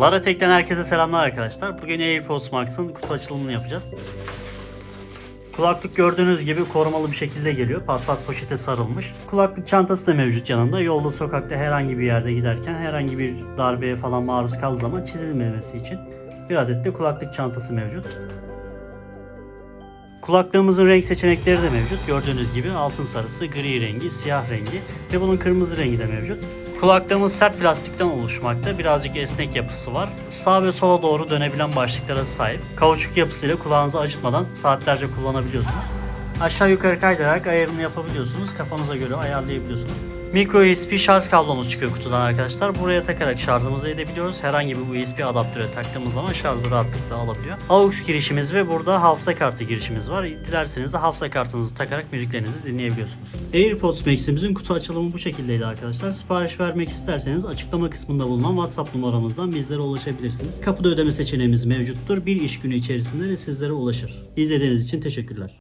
Lara Tek'ten herkese selamlar arkadaşlar. Bugün AirPods Max'ın kutu açılımını yapacağız. Kulaklık gördüğünüz gibi korumalı bir şekilde geliyor. Patlak poşete sarılmış. Kulaklık çantası da mevcut yanında. Yolda sokakta herhangi bir yerde giderken herhangi bir darbeye falan maruz kaldığı zaman çizilmemesi için bir adet de kulaklık çantası mevcut. Kulaklığımızın renk seçenekleri de mevcut. Gördüğünüz gibi altın sarısı, gri rengi, siyah rengi ve bunun kırmızı rengi de mevcut. Kulaklığımız sert plastikten oluşmakta. Birazcık esnek yapısı var. Sağ ve sola doğru dönebilen başlıklara sahip. Kauçuk yapısıyla kulağınızı acıtmadan saatlerce kullanabiliyorsunuz. Aşağı yukarı kaydırarak ayarını yapabiliyorsunuz. Kafanıza göre ayarlayabiliyorsunuz. Micro USB şarj kablomuz çıkıyor kutudan arkadaşlar. Buraya takarak şarjımızı edebiliyoruz. Herhangi bir USB adaptöre taktığımız zaman şarjı rahatlıkla alabiliyor. AUX girişimiz ve burada hafıza kartı girişimiz var. Dilerseniz de hafıza kartınızı takarak müziklerinizi dinleyebiliyorsunuz. AirPods Max'imizin kutu açılımı bu şekildeydi arkadaşlar. Sipariş vermek isterseniz açıklama kısmında bulunan WhatsApp numaramızdan bizlere ulaşabilirsiniz. Kapıda ödeme seçeneğimiz mevcuttur. Bir iş günü içerisinde de sizlere ulaşır. İzlediğiniz için teşekkürler.